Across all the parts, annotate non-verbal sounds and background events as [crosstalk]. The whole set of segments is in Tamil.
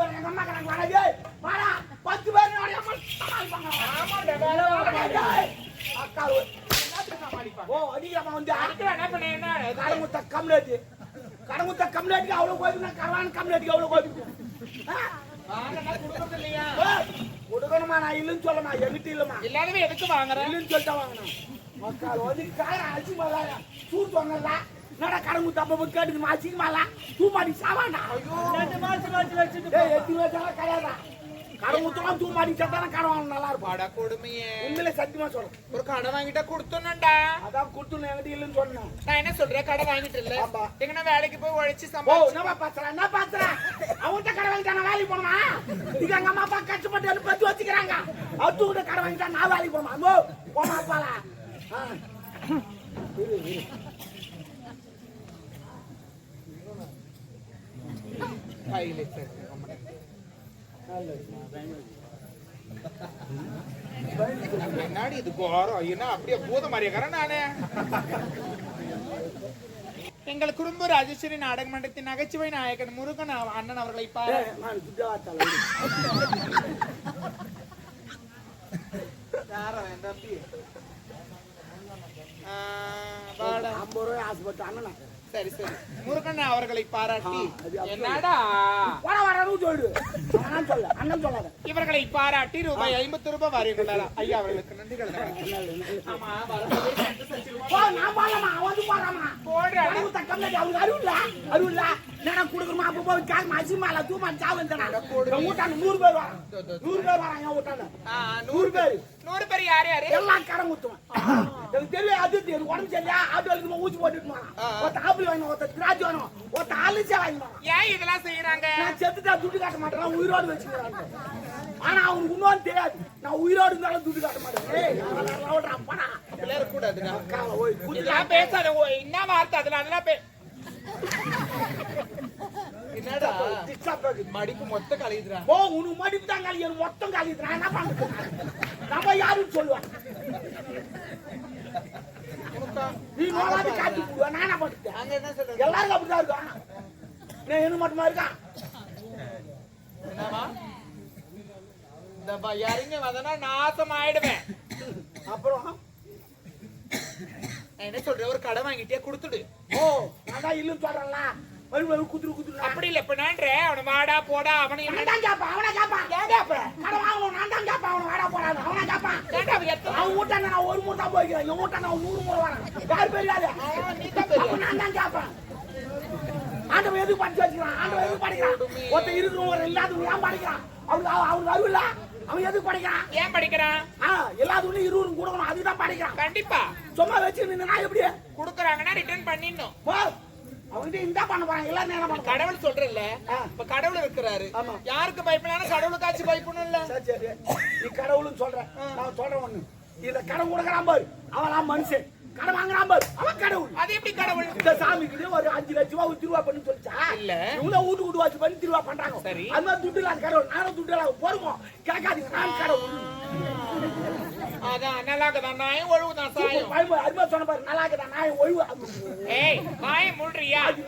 பேர் எங்க அம்மா கணக்கு வாடா வாடா பத்து பேர் என்னோட அம்மா சமாளிப்பாங்க ஆமாண்டா, வேற வாடா, டேய். அக்கா ஒரு- என்னத்துக்கு சமாளிப்பாங்க? ஓ அடிக்கிறப்ப வந்து அடிக்கிற என்ன பண்ண என்ன? கடமுத்த கம்லேட்டு கடமுத்த கம்லேட்டுக்கு அவ்வளோ கோபினா கரவான் கம்லேட்டுக்கு அவ்வளவு கோபிக்கும் இல்லையா? கொடுக்கணுமா நான் இல்லைன்னு சொல்லமா எங்கிட்ட இல்லைம்மா எல்லாருமே எதுக்கு வாங்குற? இல்லைன்னு சொல்லிட்டு வாங்கினேன் மக்கள் வந்து காரம் அடிச்சு போதாங்க சூட் வாங்கல நட கடமுத்த அப்ப போய் கேட்டுக்கு அசிங்கமால தூ மாடி சாவாண்டா ரெண்டு மாசம் வச்சு வச்சுட்டு டேய் எத்தி வச்சாலும் கிடையாதா? கடமுத்தலாம் தூ மாடி சட்டான கடன் வாங்க நல்லா இருக்கும். பாடா கொடுமையே. உண்மையிலே சத்தியமா சொல்றேன் ஒரு கடை வாங்கிட்டா கொடுத்துடணும்டா. அதான் கொடுத்து என்கிட்ட இல்லைன்னு சொன்னேன். நான் என்ன சொல்றேன்? கடை வாங்கிட்டு இல்ல. எங்கன்னா வேலைக்கு போய் உழைச்சு சம்பாதிச்சு என்னப்பா பாத்துறா என்ன பாத்துறா அவன்கிட்ட கடை வாங்கிட்டா வேலைக்கு போனமா இது எங்க அம்மா அப்பா கஷ்டப்பட்டு பத்து வச்சுக்கிறாங்க அத்து கிட்ட கடை வாங்கிட்டா நான் வேலைக்கு போமா அப்பாலா ஆ. என்னடி இது கோரம் என்ன அப்படியே பூத மாதிரியாக்கிறேன் நானு? எங்கள் குடும்ப ராஜேஸ்வரி நாடக மன்றத்தின் நகைச்சுவை நாயகன் முருகன் அண்ணன் அவர்களை பாரு. ஏய், நான் துட்டா வாத்தால, இரு. ஆ, வாடா. ஐம்பது ரூபாய் ஆசைப்பட்டு அண்ணனா. சரி சரி. முருகன் அவர்களை பாராட்டி. என்னடா? வர வரணும் சொல்லு. சொல்ல அண்ணன் சொல்லாத. இவர்களை பாராட்டி ரூபாய் ஐம்பது ரூபாய் வரையுள்ளாரா ஐயா அவர்களுக்கு நன்றிகள் ஆமா சட்டு சச்சிருவா. போ நான் போடலாமா அவன் போடுறாமா தக்கம் கொடுக்குறமா அப்போ போய் காசு மாசி மேல தூமா சாவு என் வீட்டாண்ட நூறு பேர் வரான். நூறு பேர் வரான் நூறு பேர். நூறு பேர் யார் யாரு? எல்லாம் கடன் ஊத்துவான் எனக்கு தெரியும் அது தெரியும். உடம்பு சரியா ஆட்டு வலிக்கு ஊசி போட்டுட்டு ஒருத்த ஆப்பிள் வாங்கணும் ஒருத்த திராட்சை வாங்கணும் ஒருத்த ஆலிச்சா வாங்கணும் ஏன் இதெல்லாம் செய்யறாங்க நான் செத்துட்டா துட்டு காட்ட மாட்டேன். உயிரோடு வச்சுக்கிறாங்க ஆனா அவனுக்கு இன்னொன்று தெரியாது. நான் உயிரோடு இருந்தாலும் துட்டு காட்ட மாட்டேன். கூடாதுங்க. பேசாத என்ன வார்த்தை? அதுல அதெல்லாம் பே என்னடா. மடிப்பு மொத்த கலையுதுடா. ஓ உனக்கு மடிப்பு தான் எனக்கு மொத்தம் நான் என்ன பண்றது? நம்ம யாருன்னு சொல்லுவேன் நீ நோவாது காட்டி போடுவ நான் என்ன பண்றது? அங்க என்ன சொல்றது? எல்லாருக்கும் அப்படிதான் இருக்கும் நான் என்ன மட்டுமா இருக்கான் என்னவா இந்த இறங்கி வந்தனா நாசம் ஆயிடுவேன். அப்புறம்? என்ன சொல்றேன்? ஒரு கடை வாங்கிட்டே கொடுத்துடு. ஓ நான் தான் இல்லைன்னு சொல்றேன்ல. மறுபடியும் குத்துரு குத்துரு அப்படி இல்ல இப்ப அவன வாடா போடா அவனை நான் தான் கேட்பான் அவனை ஏன் கேட்பேன் கடை நான் தான் கேட்பான் அவனை வாடா போறான் அவனை ஏன்டா அவன் எத்தனை அவன் வீட்டாண்ட நான் ஒரு முறை தான் போய்க்கிறேன் என் வீட்டாண்ட அவன் நூறு முறை வரேன் யார் பெரியாது நீ தான் அப்ப நான் தான் ஆண்டவன் எதுக்கு படிச்சு வச்சுக்கிறான்? ஆண்டவன் எதுக்கு படிக்கிறான்? ஒருத்தன் இருக்கிறவன் ஒரு இல்லாதவன் ஏன் படிக்கிறான்? அவனுக்கு அவ- அவனுக்கு அறிவு இல்ல. அவன் எதுக்கு படிக்கிறான்? ஏன் படிக்கிறான்? ஆ எல்லாத்துக்கும் இருபது கொடுக்கணும் அதுதான் படிக்கிறான். கண்டிப்பா. சும்மா வச்சு நின்னா எப்படி? குடுக்குறாங்கன்னா ரிட்டர்ன் பண்ணிடணும். அவன்கிட்ட இந்த பண்ண போறான் எல்லாரும் என்ன பண்ண கடவுள் சொல்றல்ல ஆ. இப்ப கடவுள் இருக்கிறாரு. யாருக்கு பயப்படலாம் கடவுளுக்காச்சும் பயப்படணும்ல சரி சரி. நீ கடவுள்னு சொல்ற. நான் சொல்றேன் ஒண்ணு. இந்த கடன் கொடுக்குறான் பாரு. அவன் மனுஷன். கடன் வாங்குறான் பாரு. அவன் கடவுள். அது எப்படி கடவுள்? இந்த சாமிக்கு ஒரு அஞ்சு லட்ச ரூபா திருவா பண்ணு சொல்லிச்சா? இல்ல. இவங்க வீட்டு வீட்டு வாசி பண்ணி திருவா பண்றாங்க. சரி. அது மாதிரி துட்டு இல்லாத கடவுள். நானும் துட்டு இல்லாத போருவோம் கேட்காதீங்க நான் கடவுள். அதான் நல்லா இருக்குதான் நாயும் சாயம். அது மாதிரி சொன்ன பாரு நல்லா இருக்குதா நான் ஒழிவு ஏய்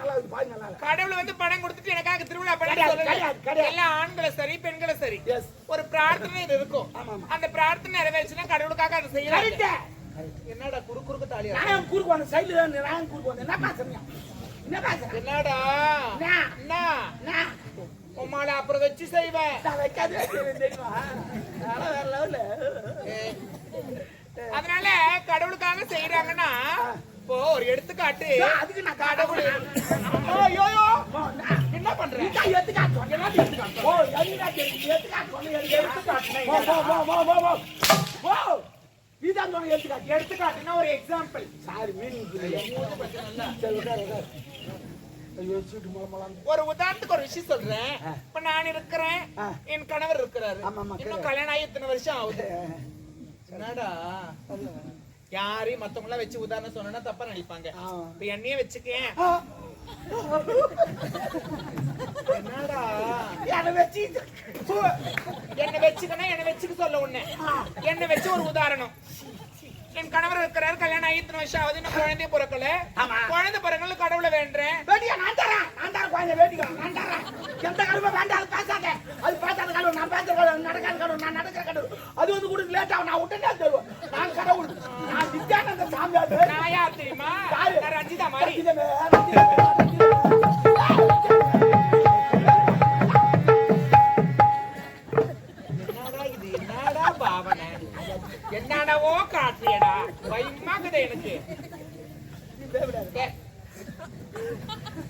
நல்லா இருக்கு கடவுள் வந்து பணம் கொடுத்துட்டு எனக்காக திருவிழா பண்ண. எல்லா ஆண்களும் சரி பெண்களும் சரி. ஒரு பிரார்த்தனை இது இருக்கும். அந்த பிரார்த்தனை நிறைவேறுச்சுன்னா கடவுளுக்காக அதை செய்யலாம். என்னடா குறு குறுக்கு தாலியா? நான் குறுக்கு வந்த சைடுல நான் குறுக்கு என்ன பேசுறீங்க என்ன பேசுறேன் என்னடா? என்ன? என்ன? அப்புறம் வச்சு செய்வேன். வைக்காது தெரியுமா? வேற லெவல்ல ஏய். அதனால கடவுளுக்காக செய்யறாங்கன்னா இப்போ ஒரு எடுத்துக்காட்டு அதுக்கு நான் கடவுள் என்ன பண்ற நீதான் எடுத்துக்காட்டு சொன்ன, எல்லாத்தையும் எடுத்துக்காட்டு. ஓ, எதுக்குடா தெரியுது? எடுத்துக்காட்டு சொன்ன, எடுத்துக்காட்டு. போ, போ, போ, போ, போ, போ. போ. நீதான் சொன்ன, எடுத்துக்காட்டு. எடுத்துக்காட்டுன்னா ஒரு எக்ஸாம்பிள் சாரி. ஒரு உதாரணத்துக்கு ஒரு விஷயம் சொல்றேன். இப்ப நான் இருக்கிறேன். என் கணவர் இருக்கிறாரு இன்னும் கல்யாணம் ஆகி இத்தனை வருஷம் ஆகுது என்னடா? யாரையும் மத்தவங்க எல்லாம் வச்சு உதாரணம் சொன்னா தப்பா நினைப்பாங்க. இப்ப என்னையே வச்சுக்கேன். என்னடா? என்னை வச்சு. என்ன வச்சுக்கனா என்ன வச்சுக்க சொல்ல உன்ன. என்ன வச்சு ஒரு உதாரணம். என் கணவர் இருக்கிறாரு கல்யாணம் ஆகி இத்தனை வருஷம் ஆகுது இன்னும் குழந்தைய பிறக்கல. குழந்தை பிறக்கல கடவுளை வேண்டேன் வேட்டியா, நான் தரேன். நான் தரேன், குழந்தை, வேட்டிக்கலாம். நான் தரேன். எந்த கருமை வேண்டாம், பேசாத. கடவுள் நான் நடக்கிற கடவுள் அது வந்து கூட லேட் ஆகும் நான் உடனே தருவேன் நான் கடவுள் நான் நித்யானந்த சாமியார் நான் யார் தெரியுமா? நான் ரஞ்சிதா மாதிரி என்னடவோ காட்டியடா பயமாக்குது எனக்கு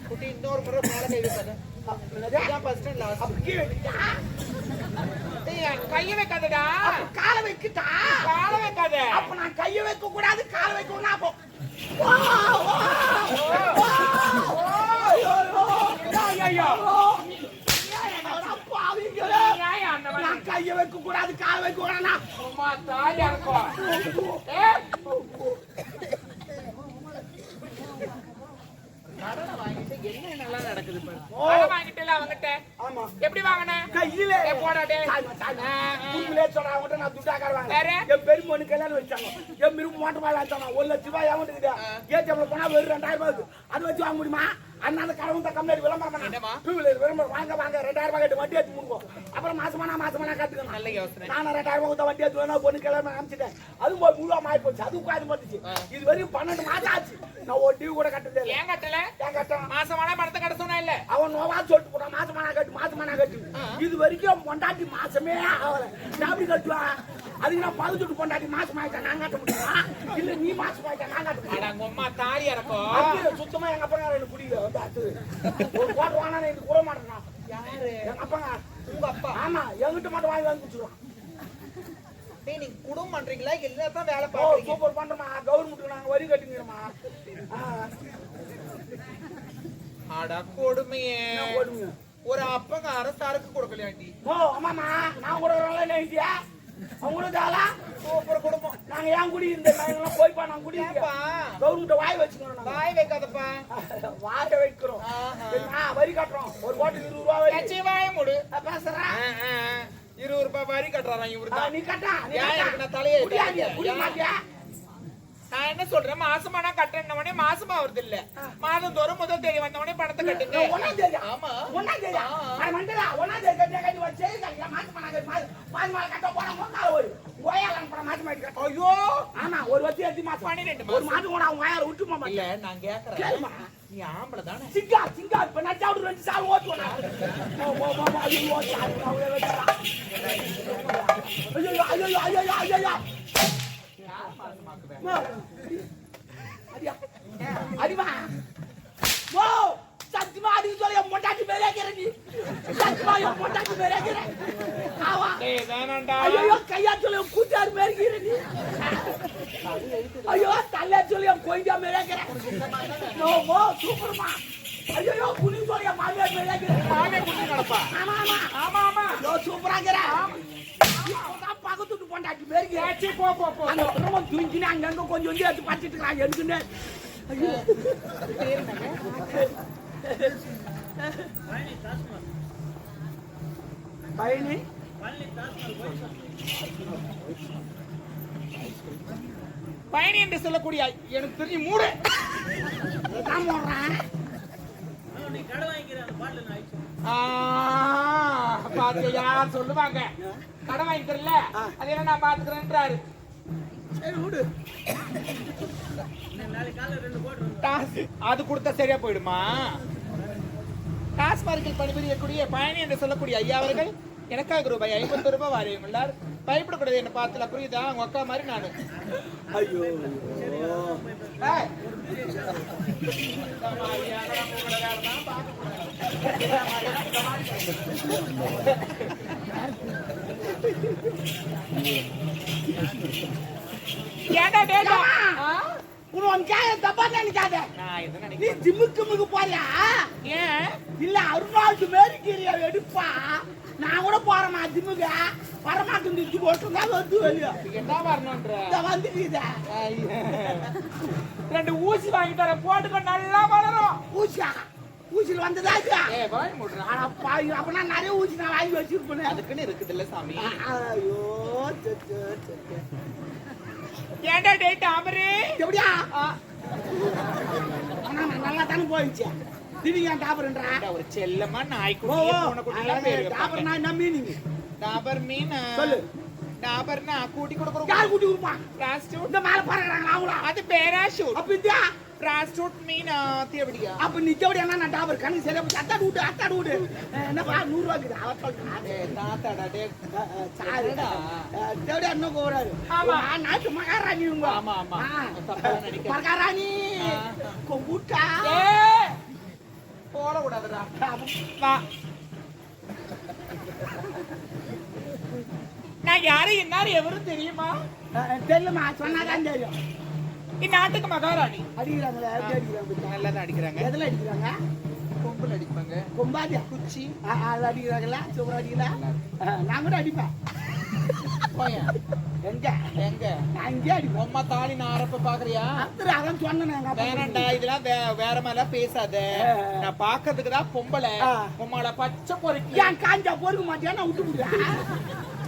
குட்டி இன்னொரு முறை மேல கை வைக்காத கைய வைக்காதடா காலை வைக்கிட்டா? கால வைக்காத அப்ப நான் கையை வைக்க கூடாது காலை வைக்கணும் அப்போ ஐயோ, ஐயோ. அட பாவிங்களே. ஏன் அந்த மாதிரி நான் கையை வைக்க கூடாது காலை வைக்க கூடாது சும்மா தாயா இருக்கும் வாங்கிட்டு என்ன நல்லா நடக்குது அவங்கிட்ட ஆமா எப்படி வாங்கின கையில ஏ, போடா டேய். சாய்மா, சாய்மா. ஆ, ஆ. உண்மையிலே சொல்றேன், அவன்கிட்ட நான் துட்டாக்கார வாங்க. என் பெரியம்மனு கல்யாணம் வச்சாங்க. என் வாங்கிட்டாங்க. ஒரு லட்ச ரூபாய் ல போனா வெறும் ரெண்டாயிரம் ரூபாய். அது வச்சு வாங்க முடியுமா? அதனால கடவுள் தான் கம்மியாடி விளம்பரம்? Two wheeler விளம்பரம் வாங்க, வாங்க, ரெண்டாயிரம் ரூபாய் கட்டு வண்டி முடுங்கோ. அப்புறம் மாசமானா மாசமானா கட்டுக்கணும். நல்ல யோசனை நானும் ரெண்டாயிரம் ரூபாய் வண்டி எடுத்து வேணா பொண்ணு கல்யாணம் அனுப்பிச்சிட்டேன். அதுவும் போய் முழுவா மாறி போச்சு. அதுவும் காது போட்டுச்சு. இது வரையும் பன்னெண்டு மாசம் ஆச்சு. நான் ஒரு டியூ கூட கட்டதே இல்லை. ஏன் கட்டல ஏன் கட்டணும்? மாசமான பணத்தை கட்ட சொன்னா இல்ல அவன் நோவா சொல்லிட்டு போட்டான் மாசமானா கட்டு மாசமானா கட்டு இது வரைக்கும் பொண்டாட்டி மாசமே ஆகல நான் எப்படி கட்டுவான் அதுக்கு நான் பழுத்துட்டு பொண்டாட்டி மாசம் ஆயிட்டா நான் கட்ட முடியுமா? இல்ல நீ மாசம் ஆயிட்டா நான் கட்ட முடியும்? அம்மா தாலி இறக்கும் சுத்தமா எங்க அப்பா எனக்கு பிடிக்கல வந்து அது ஒரு கோட்டை வாங்கினா எனக்கு கூட மாட்டேன் யாரு? எங்க அப்பா. உங்க அப்பா? ஆமா என்கிட்ட மட்டும் வாங்கி வாங்கி குடிச்சிருவான். டேய் நீங்க குடும்பம் பண்றீங்களா? எல்லாத்தான் வேலை சூப்பர் பண்றோமா கவர்மெண்ட்டுக்கு நாங்க வரி கட்டிக்கிறோமா அட கொடுமையே. ஒரு அப்பங்கார சரக்கு கொடுக்கலையாண்டி? ஓ ஆமாமா நான் கூட நினைக்கியா அவங்க கூட தாளா சூப்பர் குடும்பம். நாங்க ஏன் குடி இந்த நாங்கெல்லாம் போய்ப்பா நாங்க குடி ஏப்பா கவர்மெண்ட் வாய் வச்சுக்கணும் வாய் வைக்காதப்பா. வாய வைக்கிறோம்? வரி கட்டுறோம். ஒரு கோட்டுக்கு இருபது ரூபா வரி. வாய முடு. பேசுறேன். இருபது ரூபாய் வரி கட்டுறாராம் இவரு நீ கட்டா நான் தலையை மாட்டியா? நான் என்ன சொல்றேன் மாசமானா கட்டுறேன் உடனே மாசமா வருது இல்ல மாதம் தோறும் முதல் தேதி வந்த உடனே பணத்தை கட்டுங்க நான் ஒண்ணாம் தேதியா? ஆமா? ஆ. அட மண்டலா, ஒண்ணாம் தேதி கட்டியா கட்டி வச்சு, மாசம் மாசம் மாசம் கட்ட போனா. ஓயால அனுப்புற மாசம் மாட்டி கட்ட. ஐயோ ஆமா, ஒரு வருஷம் எட்டு மாசம். பன்னிரெண்டு ஒரு மாசம். மாசம் கூட அவங்க விட்டு போக இல்ல. நான் கேக்குறேன். நீ ஆம்பளை தானே சிங்கா, சிங்கா, இப்ப நான் சாப்பிட்டு ரெண்டு சாவு போ, ஐயோ. ஐயோ, ஐயோ, ஐயோ, ஐயோ. அடிமா. ஓ, சத்தியமா அடிக்க சொல்லி என் பொண்டாட்டி மேலே இருக்கிற நீ. சத்தியமா என் பொண்டாட்டி மேலே இருக்கிற. ஆவா. ஐயோ, கையா சொல்லி என் கூட்டாரு மேலே இருக்கிற நீ. ஐயோ, தல்லையா சொல்லி என் கொய்யா மேலே இருக்கிற. ஓ, ஓ, சூப்பர்மா. ஐயோ, புலி சொல்லி என் மாமியார் மேலே இருக்கிற. மாமே குட்டி நடப்பா ஆமா, ஆமா. ஆமா ஆமா ஐயோ, சூப்பரா இருக்கிற. இப்பதான் பக்கத்து வீட்டு பொண்டாட்டி மேலே இருக்கிற. ஏச்சி போ போ போ. அந்த குடும்பம் தூங்கினா அங்கங்க கொஞ்சம் கொஞ்சம் எடுத்து பச்சிட்டு இருக்காங்க எனக்குன்னு ஐயோ. பயணி பயணி என்று சொல்லக்கூடிய எனக்கு தெரிஞ்சு மூடு. நான் போடுறேன் ஆ, பாத்தியா சொல்லுவாங்க. கடன் வாங்கிக்கிறல அது என்ன நான் பாத்துக்கிறேன்றாரு அது கொடுத்தா சரியா போயிடுமா? டாஸ்மார்க்கில் பணிபுரியக்கூடிய பயணி என்று சொல்லக்கூடிய ஐயா அவர்கள் எனக்காக ரூபாய் ஐம்பது ரூபாய் வாரியுள்ளார் பயப்படக்கூடாது என்ன பார்த்தல புரியுதா? உங்க அக்கா மாதிரி நானு. ஐயோ. ஏய். டேட்டா? ஆ? உன் கேய தப்பா நினைக்காத. நீ. ஜிம்முக்கு முக்கு போறியா? ஏன்? இல்ல அருணாச்சு மாரி கீரியா எடுப்பா. நான் கூட போறேன் ஜிம்முக்கு. வரமாட்டேன் திச்சு போட்டு தான் வந்து வெளியே. என்ன வரணுன்ற. ரெண்டு ஊசி வாங்கி தரேன் போட்டுக்கோ நல்லா வளரும். ஊசியா? ஊசியில் வந்ததா இது? ஏ வாய் மூடுறான் அட பாவி, அப்ப நான் நிறைய ஊசி நான் வாங்கி வச்சிருப்பேன். அதுக்குன்னு இருக்குது இல்ல சாமி. ஐயோ. ஏன்டா டேட் ஆமரு எப்படியா? நான் நல்லா தானே போயிடுச்சு. திடீங்க ஏன் டாபர்ன்றா ஏண்டா, ஒரு செல்லமா நாய்க்குட்டி ஓ பூனைக்குட்டிலாம் பேர் வைப்பாங்க. டாபர்னா என்ன மீனிங்? டாபர் மீன்? சொல்லு. டாபர்னா கூட்டி கொடுக்குறோம் யார் கூட்டி கொடுப்பான் பிராஸ்டியூட் இந்த மேல பறக்குறாங்களா அவங்களா? அது பேராஷூட் அப்ப இந்தியா? பிராஸ்டியூட் மீன் தேவடியா அப்ப என்ன நான் டாபர் கணக்கு சரியா போச்சு அத்தாடு விட்டு அத்தாடு விட்டு என்னப்பா நூறு ரூபாய்க்கு அவ சொல்றான் தாத்தாடா டே சாரிடா தேவடி அண்ணன் கோராரு ஆமா. நாட்டு மகாராணி உங்க ஆமா, ஆமா. மகாராணி. கொம்புட்டா. வா. நான் யாரு என்னாரு எவரும் தெரியுமா? தெரியலமா சொன்னாதான் தெரியும். இந்நாட்டுக்கு மகாராணி அடிக்கிறாங்களே நல்லா அடிக்கிறாங்க எதுல அடிக்கிறாங்க கொம்புல அடிப்பாங்க கொம்பாதியா குச்சி ஆ, ஆ, அது அடிக்கிறாங்களா சூப்பரா அடிக்கல ஆ, நான் கூட அடிப்பேன் எங்க எங்க இங்கே அடிப்பேன் உம்மா தாலி நாரப்ப பாக்குறியா அத்தர் அதான் சொன்னேன். வேணாண்டா இதெல்லாம் வேற மாதிரிலாம் பேசாத நான் பாக்கிறதுக்கு தான் பொம்பளை ஆ. உம்மால பச்சை பொறுக்கி காஞ்சா பொறுக்க மாட்டியா நான் விட்டு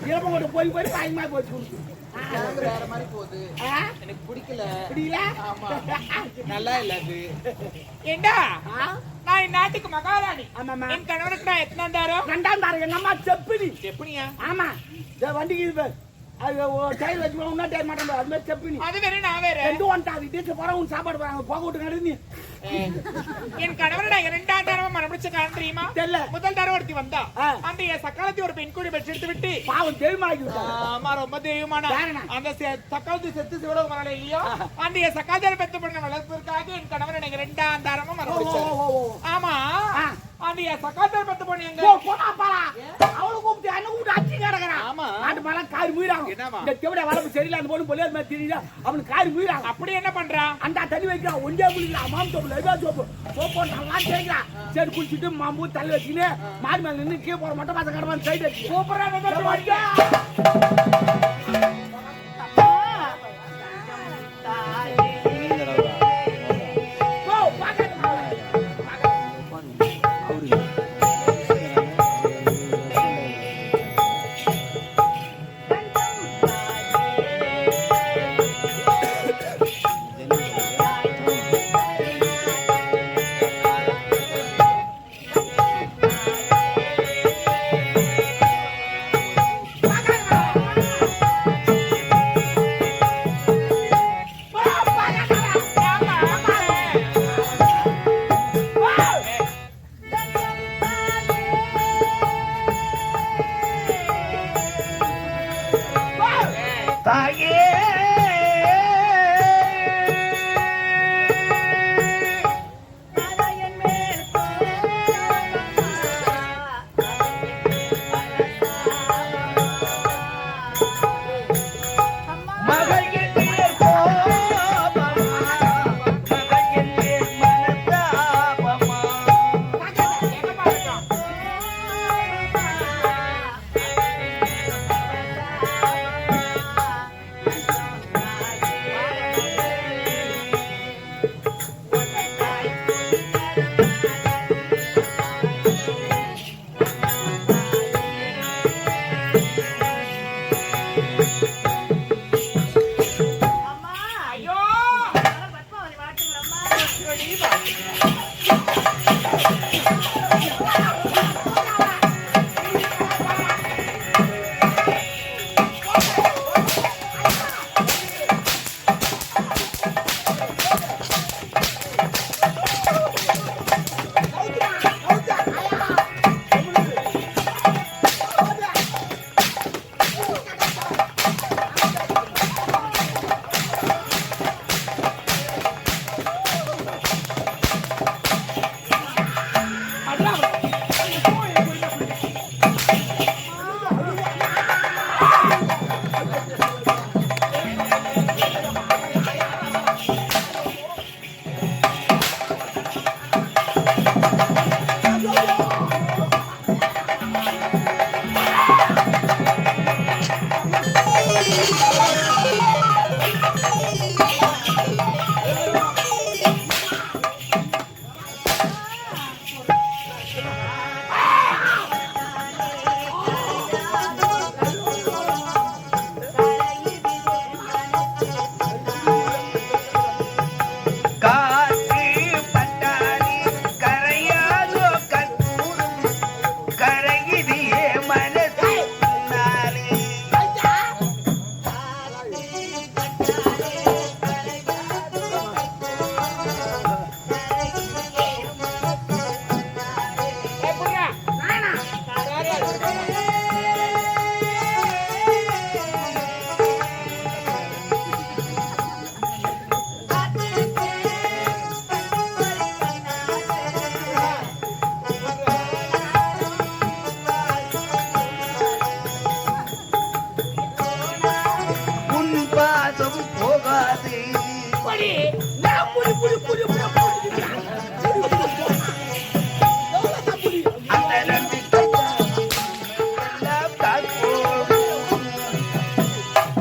இளமோட போய் போய் பயமா போச்சு. வேற மாதிரி போகுது. ஆ? எனக்கு பிடிக்கல. ஆமா. நல்லா இல்ல அது. ஏண்டா? நான் இந்நாட்டுக்கு மகாராணி. ஆமாம்மா. என் கணவனுக்கு நான் எத்தனை தாரம்? ரெண்டாம் தாரம். எங்க அம்மா செப்பினி ஆமா. வண்டிக்கு இது. அது டயர் வச்சு இன்னும் டயர். அது மாதிரி அது வேற நான் வேற ரெண்டு வந்துட்டாங்க டீச்சர் போற உன் சாப்பாடு போறாங்க போக விட்டு நடந்து ஏய், என் கணவனை நான் இரண்டாம் தடவை மனப்பிடிச்ச காரணம் தெரியுமா தெரியல. முதல் தடவை ஒருத்தி வந்தா. அந்த என் சக்காலத்தி ஒரு பெண் கூடி பெற்றெடுத்து விட்டு பாவம் விட்டாங்க ஆமா ரொம்ப தெய்வமான? அந்த சக்காலத்தி செத்து சிவலோக மரணம் இல்லையோ அந்த என் சக்காலத்தியார் பெற்ற பொண்ணு வளர்ப்பதற்காக என் எனக்கு ஓ. ஆமா. அந்த என் சக்காலத்தியார் பெற்ற பொண்ணு எங்க போ, போடா, போடா. அவளை கூப்பிட்டு என்ன கூப்பிட்டு அடிச்சு கிடக்குறான். ஆமா. மேல காரி. என்னவா? இந்த செவிட வளர்ப்பு சரியில்லை, அந்த பொண்ணு பொலியாத மாதிரி தெரியல. அவனுக்கு காரி முயிறாங்க. அப்படி என்ன பண்றா அந்த தண்ணி வைக்கிறான், ஒண்டியா குளிக்கிறான், மாம் சோப்பு, லைவா சோப்பு. சோப்பு நல்லா. சரி, குளிச்சுட்டு மாம்பூ தள்ளி வச்சுக்கின்னு, மாடி மேல நின்னு கீழே போட மாட்டோம், மத்த கடை மேல side வச்சு. சூப்பரா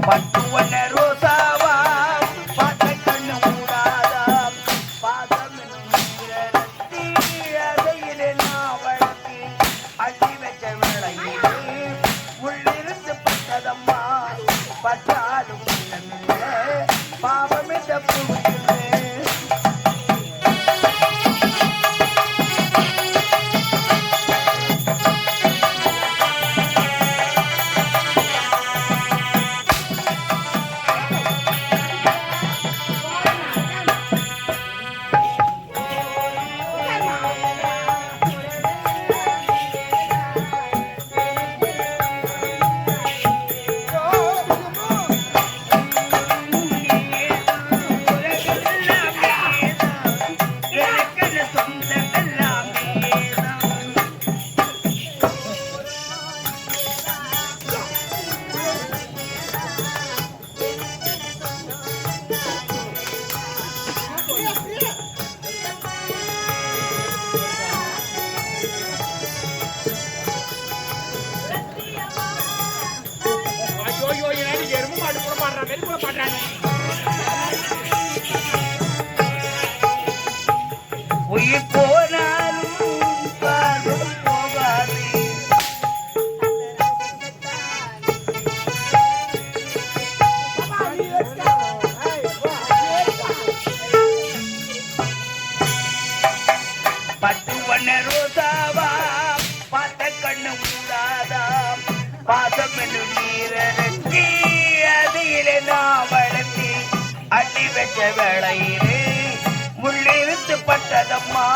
பட்டு ஒன்ன பாசம் என்று நீரத்தி அதையிலே நான் வளர்த்தி அள்ளி வச்ச வேளையிலே முள்ளிருந்து பட்டதம்மா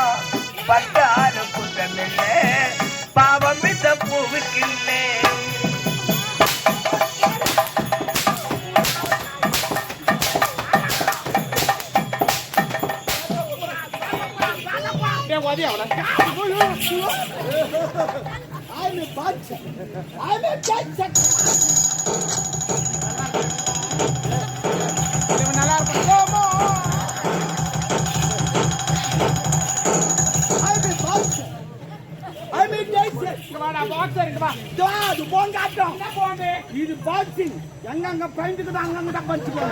பட்டாலும் குற்றமில்லை பாவம். இந்த பூவுக்கில்லை ஏன் உதவி அவளை I'm. I'm a நல்லா இருக்கும் I'm a boxer. I'm a dancer. இது பாக்ஸிங் எங்கங்க பயந்துக்குது அங்கங்க தான் பஞ்சுக்கோ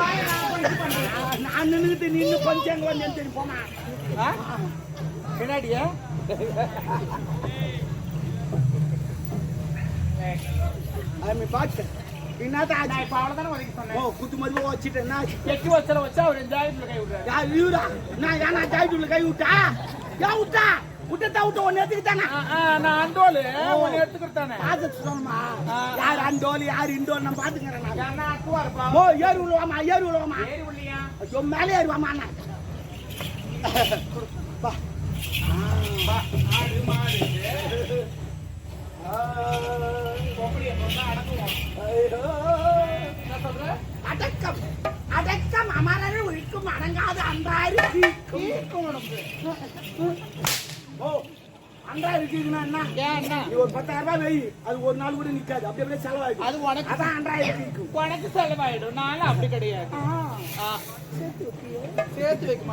நான் நின்னுக்கிட்டு நின்னு கொஞ்சம் எங்க வந்து தெரியும் போமா பின்னாடியே ஏன்னா ஜாயிட்டுள்ள கை விட்டா? விட்டா? விட்ட ஒன்னு எடுத்துக்கிட்டானா நான் அண்டோலு. ஒன்னு எடுத்துக்கிட்டானே பாத்து சொல்லணுமா யார் அண்டோல் யார் இண்டோல் நான் பாத்துக்கிறேன் ஓ ஏறு விழுவாமா ஏறு விழுவாமா ஐயோ மேலே ஏறுவாமா அண்ணா. [laughs] வா. ஆடு மாடு. அடக்கம். அடக்கம். அமரர் ஒழிக்கும் அடங்காத உனக்கு ஓ அன்றாயிரு இருக்குதுன்னா என்ன? நீ ஒரு பத்தாயிரம் ரூபாய் வெயி அது ஒரு நாள் கூட நிக்காது. அப்படி அப்படியே செலவாயிடும். அது உனக்கு அதான் உனக்கு செலவாயிடும். நானும் அப்படி கிடையாது. சேர்த்து வைக்க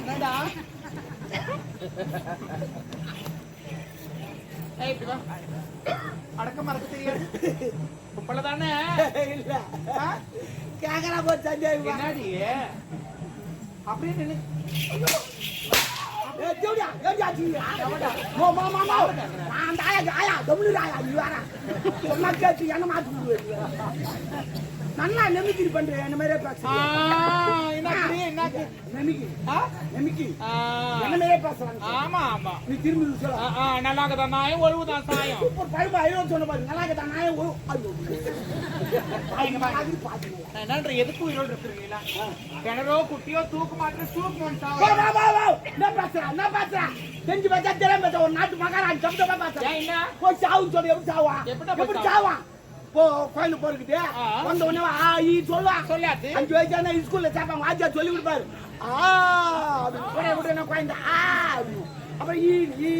என்னடா? வா. அடக்க மறக்க தெரியாது கும்பல தானே? இல்ல. கேக்கறா போச்சு சந்தேகம் என்னடி? அப்படியே நின்னு என்ன மாத்தி நல்லா பண்றேன் பேசுறேன் என்னக்கு நெமிக்கி. ஆ? நெமிக்கி. ஆ, என்ன மாதிரியே பேசுறாங்க? ஆமா ஆமா. நீ திரும்பி சொல்ல. ஆ, நல்லா நாயும் சாயம். சூப்பர் பழுப்பு ஐயோ சொன்ன பாரு. நல்லா இருக்கா நான் ஒரு ஐயோ. இங்க பாரு. மாதிரி பாத்துக்கலாம் நான் என்னன்ற எதுக்கு உயிரோடு இருக்கிறீங்களா கிணறோ குட்டியோ தூக்கு மாட்டு தூக்கு. என்ன பேசுறா என்ன பேசுறா? தெரிஞ்சு பார்த்தா பேச ஒரு நாட்டு மகாராஜ் சப்தமா பேசுறா. ஏன் என்ன? போய் சாவுன்னு சொல்லி சாவா? எப்படி சாவா? போ கோயிலுக்கு போறதுக்கிட்டே ஆ. வந்த உடனே ஆ ஈ சொல்லுவா சொல்லாது அஞ்சு வயசான ஸ்கூல்ல சேர்ப்பாங்க வாத்தியார் சொல்லி கொடுப்பாரு. ஆ அப்படின்னு. என்ன குழந்தை ஆ. அப்புறம் ஈ ஈ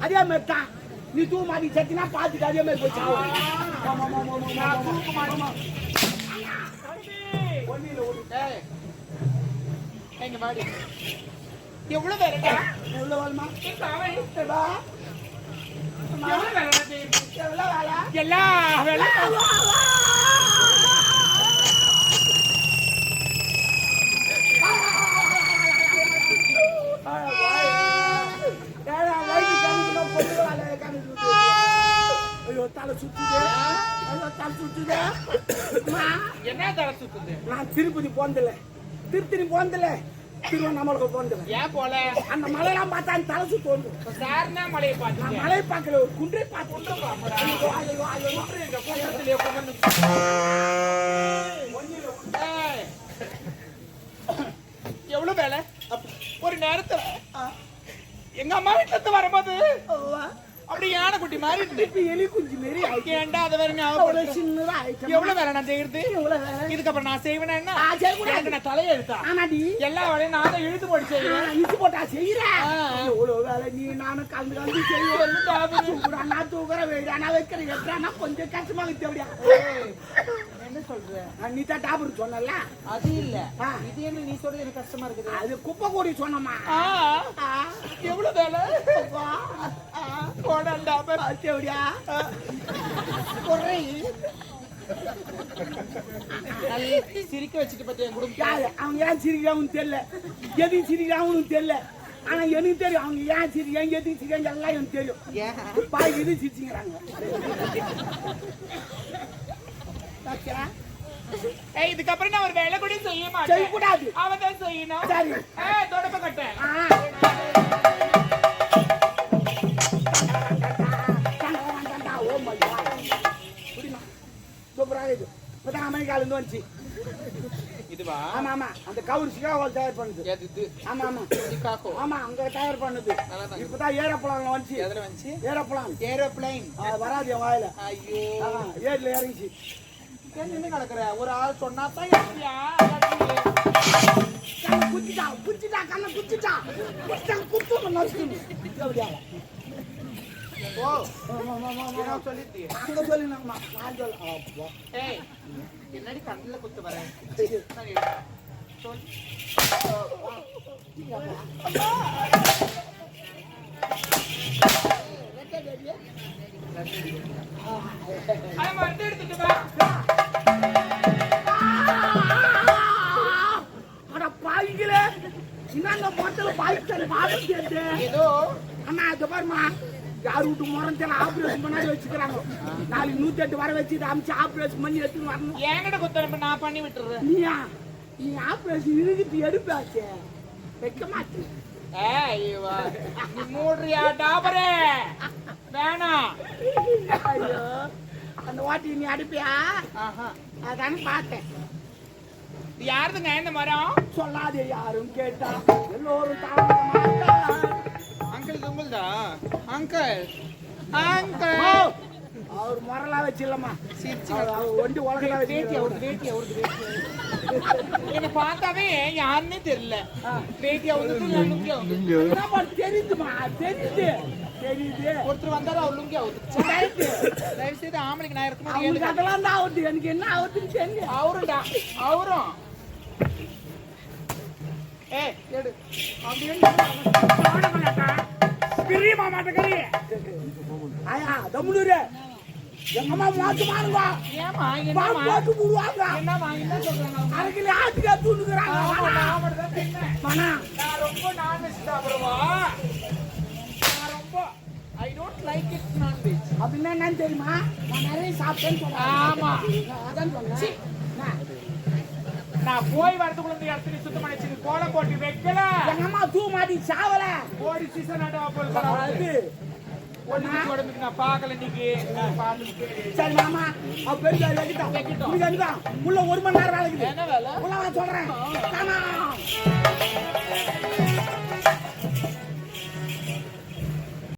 அதே மாதிரி தான். நீ தூ மாட்டி சத்தினா பார்த்துட்டு அதே மாதிரி மாடி? எவ்வளவு வேலைடா எவ்வளவு வேலைமா? எவ்வளவு வேலை? எல்லா வேலை. என்ன தலை சுத்துது? நான் திருப்பதி போனதில்லை. திருத்தணி போனதில்லை. திருவண்ணாமலை போனதில்ல ஏன் போல? அந்த மலையெல்லாம் பார்த்தா அந்த தலை சுத்து வந்து. மலையை நான் பார்த்துட்டேன் மலை பார்க்கல ஒரு குன்றை பார்த்து. ஏய். எவ்வளவு வேலை? ஒரு நேரத்துல எங்க அம்மா வீட்டுல இருந்து வரும்போது. அப்படி யானை குட்டி மாதிரி இருந்து எலி குஞ்சு மாரி. ஏன்டா அதை வேற ஞாபகப்படுத்து சின்னதா. எவ்வளவு வேலை நான் செய்யறது? இதுக்கப்புறம் நான் செய்வேனா என்ன நான் தலையை எடுத்தா ஆனாடி, எல்லா வேலையும் நான் தான் இழுத்து போட்டு செய்வேன் நான் இழுத்து போட்டா செய்யற. ஆ. எவ்வளவு வேலை நீ நானும் கலந்து கலந்து செய்வோம். தூக்குறானா, தூக்குற, வைடானா, வைக்கிற, எட்டானா, கொஞ்சம் கஷ்டமா இருக்கு அப்படியா? என்ன சொல்ற? நீ தான் டாபர் சொன்னல அது இல்ல. இது என்ன நீ சொல்றது எனக்கு கஷ்டமா இருக்குது? அது குப்பை கூடி சொன்னமா ஆ, எவ்வளவு வேலை? போடண்டா அப்படியா சிரிக்க வச்சுட்டு பத்தி என் குடும்பம் யாரு? அவங்க ஏன் சிரிக்கிறாங்கன்னு தெரியல. எதுக்கு சிரிக்கிறாங்கன்னு தெரியல. ஆனா எனக்கு தெரியும். அவங்க ஏன் சிரிக்கிறாங்க எதுக்கு சிரிக்கிறாங்க எல்லாம் எனக்கு தெரியும். பாய் இது சிரிச்சுங்கிறாங்க இதுக்கப்புறம் நான் ஒரு வேலை கூட செய்ய மாட்டேன். செய்யக்கூடாது அவன் தான் செய்யணும். சரி. ஏய் தொடப்ப கட்டேன் ஆ. ஓ my God. புரியுமா? சூப்பராக இது. இப்பதான் அமெரிக்கால இருந்து வந்துச்சு. இதுவா? ஆமா ஆமா. அந்த கவுர் சிகாகோல தயார் பண்ணுது. இது? ஆமா ஆமா. சிகாகோ. ஆமா அங்க தயார் பண்ணுது. இப்பதான் ஏரோப்ளான்ல வந்துச்சு. எதுல வந்துச்சு? ஏரோப்ளான். ஏரோப்ளைன். அது வராது வாயில. ஐயோ. ஏர்ல இறங்கிச்சு. நின்னு கிடக்குற? ஒரு ஆள் சொன்னா தான் எப்படியா கண்ணை குத்திட்டா குத்திட்டா கண்ணை குத்திட்டா குத்திட்டா குத்து நடிச்சுக்கணும் எப்படியா ஓ சொல்லிட்டு அங்க சொல்லினாங்கம்மா நான் சொல்ல. ஏய் என்னடி கண்ணுல குத்து வரேன் சொல் அதை மருந்து எடுத்துட்டு யார் வீட்டு முறத்தில் ஆபரேஷன் பண்ணாடி வச்சுக்கிறாங்க. நாளைக்கு நூத்தி எட்டு வர வச்சு அமிச்சு ஆபரேஷன் பண்ணி எடுத்துன்னு வரணும். என்கிட்ட நான் பண்ணி விட்டுறேன் நீயா? நீ ஆபரேஷன் இருக்குது எடுப்பாச்சே. வைக்க மாட்டேன் மூடுறியா டாபரே? வேணாம். ஐயோ. அந்த வாட்டி நீ அடிப்பியா? அதானே பார்த்தேன். யாருதுங்க இந்த மரம்? சொல்லாதே யாரும் கேட்டா. எல்லோரும் அங்கிள் உங்களுதா? அங்கிள் அங்கிள் அவர் முறலா வச்சிடலாமா? ஒண்டி உலகளா வேட்டி அவருக்கு வேட்டி அவருக்கு வேட்டி என்னை பார்த்தாவே யாருன்னே தெரியல. வேட்டி அவருக்கு தெரியுதுமா? தெரியுது தெரியுது. ஒருத்தர் வந்தாரு அவர் லுங்கி. தயவு செய்து ஆம்பளைக்கு நான் இருக்க அவங்களுக்கு முடியாது அதெல்லாம் தான் ஆகுது எனக்கு என்ன ஆகுதுன்னு அவரும்டா அவரும். ஏ எடு. பிரியமா மாட்டேங்கிறீ. ஆயா தம்முனூரு. எங்க அம்மா மாத்து மாறுங்க ஏமா பால் என்னமா போட்டு போடுவாங்க. என்னமா என்ன சொல்றாங்க? அரைக்கில ஆட்டுக்கா தூண்டுக்கிறாங்க ஆமா, நான். மனா. நான் ரொம்ப சாப்பிடுவா லைக் இட் நான்வெஜ் அப்படின்னா என்னன்னு தெரியுமா நான் நிறைய சாப்பிட்டேன்னு சொல்றேன். ஆமா. அதான் சொன்னேன் நான். போய் வரதுக்குள்ள இந்த இடத்துல சுத்தம் பண்ணி வச்சிருக்கு கோலம் போட்டு வைக்கல. எங்க அம்மா தூ மாட்டி சாவல? ஓடி சீசன் ஆட்டா போல் அது. உடம்புக்கு நான் பார்க்கல பார்த்துட்டு சரி மாமா. அவ பெரிய வந்துதான் உள்ள ஒரு மணி நேரம் வேலைக்குது என்ன வேலை? உள்ள வா சொல்றேன்